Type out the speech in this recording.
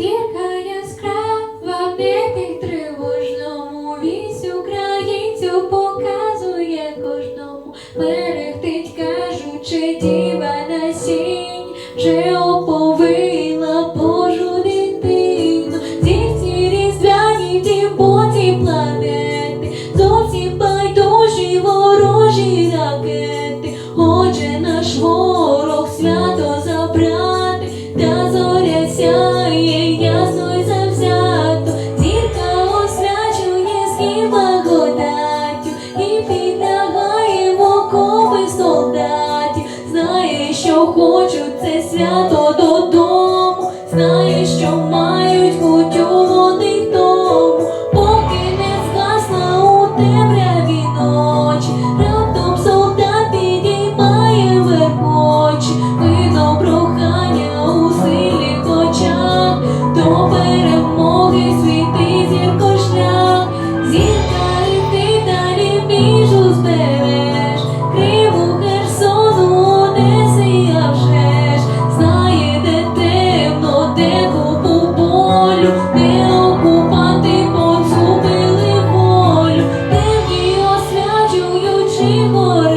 зірка яскрава битих тривожному вісь українцю показує кожному, берегтить, кажучи, діва на сінь, вже оповила Божу дитину, Дівці різдвяні в боці планети, зовсім байдужі ворожі ракети, отже наш ворог свято забрати, та зоря сяє. Що хочуть це свято додому, знаю, що мають волю, гори.